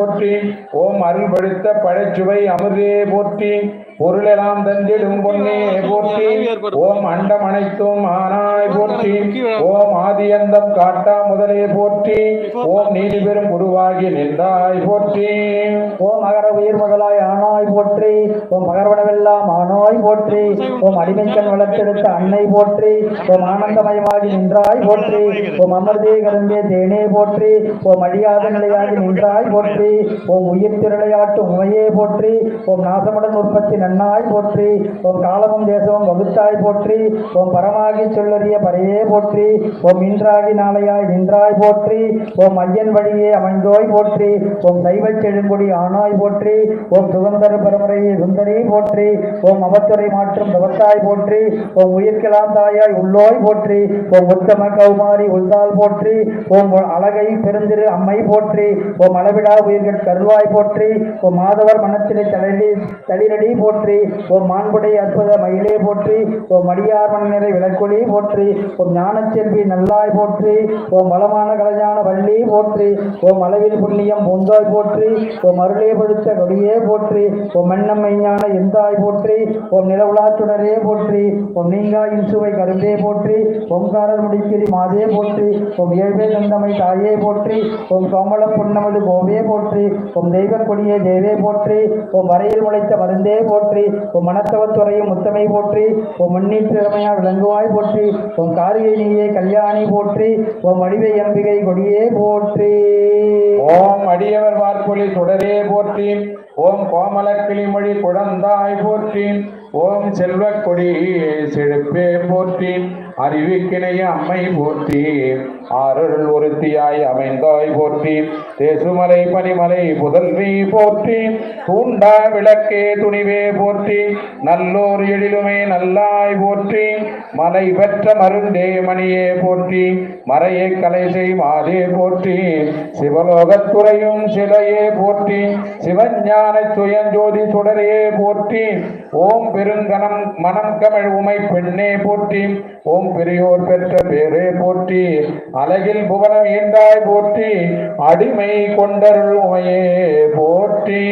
போற்றி. ஓம் அருள் படுத்த படைச்சுவை அமிர்தே போற்றி. பொருளெல்லாம் தந்திடும் பொன்னே போற்றி. ஓம் அண்டம் அனைத்தும் ஆனாய் போற்றி. ஓம் ஆதியந்தம் காட்டா முதலே போற்றி. ஓம் நீதி பெறும் உருவாகி நின்றாய் போற்றி. ஓம் அகர உயிர் முதலாய் ஆனாய் போற்றி. ஓம் மகரவனவெல்லாம் ஆனாய் போற்றி. ஓம் அடிமைக்கண் வளர்த்தெடுத்த அன்னை போற்றி. ஓம் ஆனந்தமயமாகி நின்றாய் போற்றி. ஓம் அமர்தே கருந்தே தேனே போற்றி. ஓம் அழியாத நிலையாகி நின்றாய் போற்றி. ஓம் உயிர் திரளையாட்டும் உமையே போற்றி. ஓம் நாசமுடன் உற்பத்தி கண்ணாய் போற்றி ஓம் காலமும் தேசமும் வகுத்தாய் போற்றி ஓம் பரமாகி சொல்லறிய பறையே போற்றி ஓம் இன்றாகி நாளையாய் நின்றாய் போற்றி ஓம் ஐயன் வழியே அமைந்தோய் போற்றி ஓம் தெய்வச் செழுங்குடி ஆனாய் போற்றி ஓம் சுதந்திர பரமரையே சுந்தரி போற்றி ஓம் அவத்துறை மாற்றும் தவத்தாய் போற்றி ஓம் உயிர்க்கலாம் தாயாய் உள்ளோய் போற்றி ஓம் உத்தம கௌமாரி உள்தால் போற்றி ஓம் அழகை பெருந்திரு அம்மை போற்றி ஓம் அளவிடா உயிர்கள் கருவாய் போற்றி ஓம் மாதவர் மனத்திலே தளிரடி தளிரடி போற்றி ஓம் மாண்புடை அற்புத மயிலே போற்றி ஓம் மடியார் மண்ணிறை விளக்கொளி போற்றி ஓம் ஞானச்செல்வி நல்லாய் போற்றி ஓம் வளமான கலைஞான வள்ளி போற்றி ஓம் அளவில் புண்ணியம் பூந்தாய் போற்றி ஓம் அருளே படுத்த கொடியே போற்றி ஓம் மன்னம் மெய்ஞான எந்தாய் போற்றி ஓம் நிலவுலாச்சுடரே போற்றி ஓம் நீங்காயின் சுவை கருந்தே போற்றி ஓம்காரர் முடிக்கிரி மாதே போற்றி ஓம் ஏழ்வே தந்தமை தாயே போற்றி ஓம் சோமல பொன்னமது கோவே போற்றி ஓம் தெய்வ கொடியே தேவே போற்றி ஓம் வரையில் முளைத்த மருந்தே போற்றி ஓம் மனத்தவத்துறையும் முத்தமை போற்றி உன் மண்ணீர் திறமையா விளங்குவாய் போற்றி உன் காரிகை நீயே கல்யாணி போற்றி உன் அடிவை அம்பிகை கொடியே போற்றி. ஓம் அடியவர் வார்பொலி தொடரே போற்றி ஓம் கோமல கிளிமொழி குழந்தாய் போற்றி. ஓம் செல்வ கொடி செழுப்பே போற்றி அறிவிக்கிணைய அம்மை போற்றி ஆறுள் ஒருத்தியாய் அமைந்தாய் போற்றி தேசுமலை பனிமலை புதல்வி போற்றி தூண்டா விளக்கே துணிவே போற்றி நல்லோர் எழிலுமே நல்லாய் போற்றி மலை பெற்ற மருந்தே மணியே போற்றி மறையை கலை செய் மாதே போற்றி சிவலோகத்துறையும் சிலையே போற்றி சிவஞான சுயஞ்சோதி சுடரையே போற்றி ஓம் பெருங்கணம் மனம் கமிழ் உமை பெண்ணே போற்றி. ஓம் பெரியோர் பெற்ற பேரே போற்றி. அழகில் புவனம் ஈண்டாய் போற்றி. அடிமை கொண்டருள் உமையே போற்றி.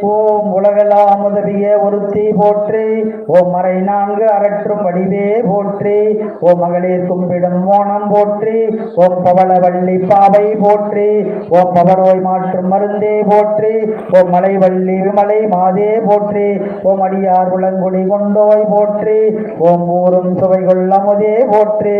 ஓம் உலகெல்லாம் உதவிய ஒருத்தி போற்றி. ஓம் மறை நான்கு அரற்றும் வடிவே போற்றி. ஓ மகளிர் கும்பிடும் மோனம் போற்றி. ஓம் பவளவள்ளி பாவை போற்றி. ஓ பவரோய் மாற்றும் மருந்தே போற்றி. ஓம் மலைவள்ளி விமலை மாதே போற்றி. ஓ மடியார் உளங்குடி கொண்டோய் போற்றி. ஓம் ஊரும் சுவை கொள்ளமுதே போற்றி.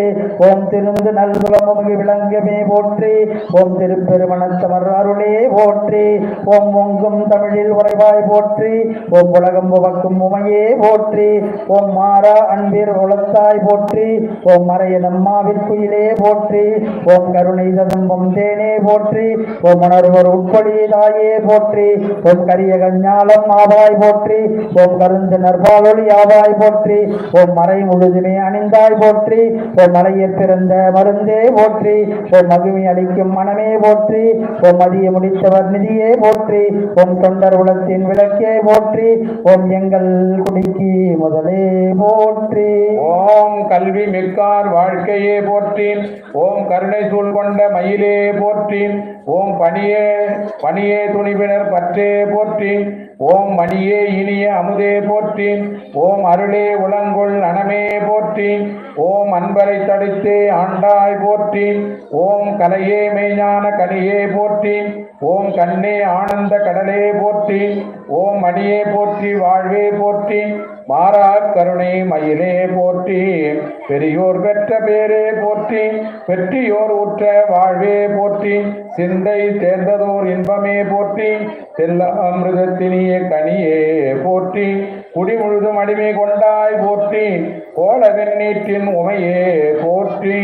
ஓம் திருந்து நல்குலமுகி விளங்கமே போற்றி. ஓம் திருப்பெருமணத்தமர் அருளே போற்றி. ஓம் ஒங்கும் தமிழில் உறைவாய் போற்றி. ஓம் உலகம் உவக்கும் உமையே போற்றி. ஓம் மாறா அன்பிர் உளத்தாய் போற்றி ஓம் மறையதம்மாவிற்குயிலே போற்றி ஓம் கருணை ததும்பம் தேனே போற்றி ஓம் உணர்வர் உட்படி போற்றி ஓம் கரிய கஞ்ஞாலம் ஆவாய் போற்றி ஓம் கருந்து நற்பாலொளி ஆவாய் போற்றி ஓம் மறை முழுதுமே அணிந்தாய் போற்றி ஓம் மலையில் பிறந்த மருந்தே போற்றி ஓம் மகிமை அளிக்கும் மனமே போற்றி ஓம் மதிய முடித்தவர் நிதியே போற்றி ஓம் தொண்டர் உலத்தின் விளக்கே போற்றி ஓம் எங்கள் குடிக்கு முதலே போ கல்வி மிக்கார் வாழ்க்கையே போற்றி ஓம் கருணை சூழ் கொண்ட மயிலே போற்றி ஓம் பணியே பணியே துணிவினர் பற்றே போற்றி ஓம் மணியே இனிய அமுதே போற்றி ஓம் அருளே உளங்குள் அனமே போற்றி ஓம் அன்பரை தடுத்தே ஆண்டாய் போற்றி ஓம் கலையே மெய்ஞான கனியே போற்றி ஓம் கண்ணே ஆனந்த கடலே போற்றி ஓம் மணியே போற்றி வாழ்வே போற்றி மாறா கருணை மயிலே போற்றி பெரியோர் பெற்ற பேரே போற்றி பெற்றியோர் உற்ற வாழ்வே போற்றி சிந்தை தேர்ந்ததோர் இன்பமே போற்றி செல்ல அமிர்தத்தினிய கனியே போற்றி குடி முழுதும் அடிமை கொண்டாய் போற்றி கோல வெண்ணீற்றின் உமையே போற்றி.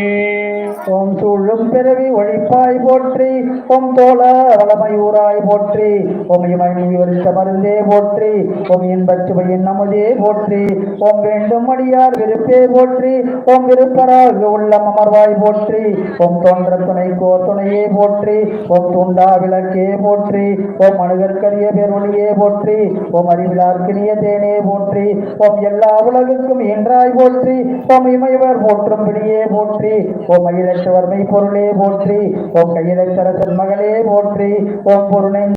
ஓம் சூழும் பிறவி ஒழிப்பாய் போற்றி ஓம் தோழ வளமயூராய் போற்றி ஓம் இமை மருந்தே போற்றி ஓம் இன்பச்சுவையின் நமதே போற்றி ஓம் வேண்டும் அடியார் விருப்பே போற்றி ஓம் விருப்பராக உள்ளம் அமர்வாய் போற்றி ஓம் தோன்ற துணை கோ துணையே போற்றி ஓம் துண்டா விளக்கே போற்றி ஓம் அணுகற்கரிய பெருளியே போற்றி ஓம் அறிவிலார்க்கினிய தேனே போற்றி ஓம் எல்லா உலகுக்கும் என்றாய் போற்றி ஓம் இமையவர் போற்றும் பிடியே போற்றி ஓம் அகில கையிலெழுத்து பொருளே போற்றி ஓம் கையிலெழுத்தரசன் மகளே போற்றி ஓம் பொருணை